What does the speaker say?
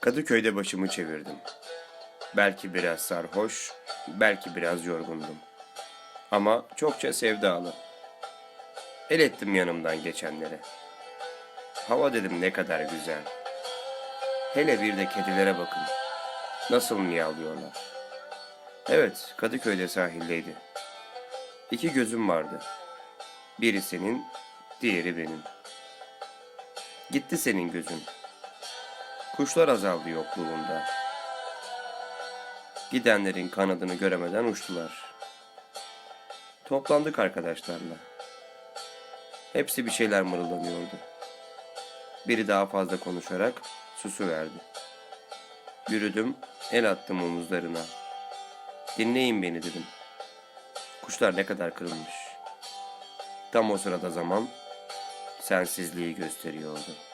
Kadıköy'de başımı çevirdim. Belki biraz sarhoş, belki biraz yorgundum. Ama çokça sevdalı. El ettim yanımdan geçenlere. Hava dedim ne kadar güzel. Hele bir de kedilere bakın. Nasıl miyavlıyorlar. Evet, Kadıköy'de sahildeydi. İki gözüm vardı. Biri senin, diğeri benim. Gitti senin gözün. Kuşlar azaldı yokluğunda. Gidenlerin kanadını göremeden uçtular. Toplandık arkadaşlarla. Hepsi bir şeyler mırıldanıyordu. Biri daha fazla konuşarak susu verdi. Yürüdüm, el attım omuzlarına. Dinleyin beni dedim. Kuşlar ne kadar kırılmış. Tam o sırada zaman sensizliği gösteriyordu.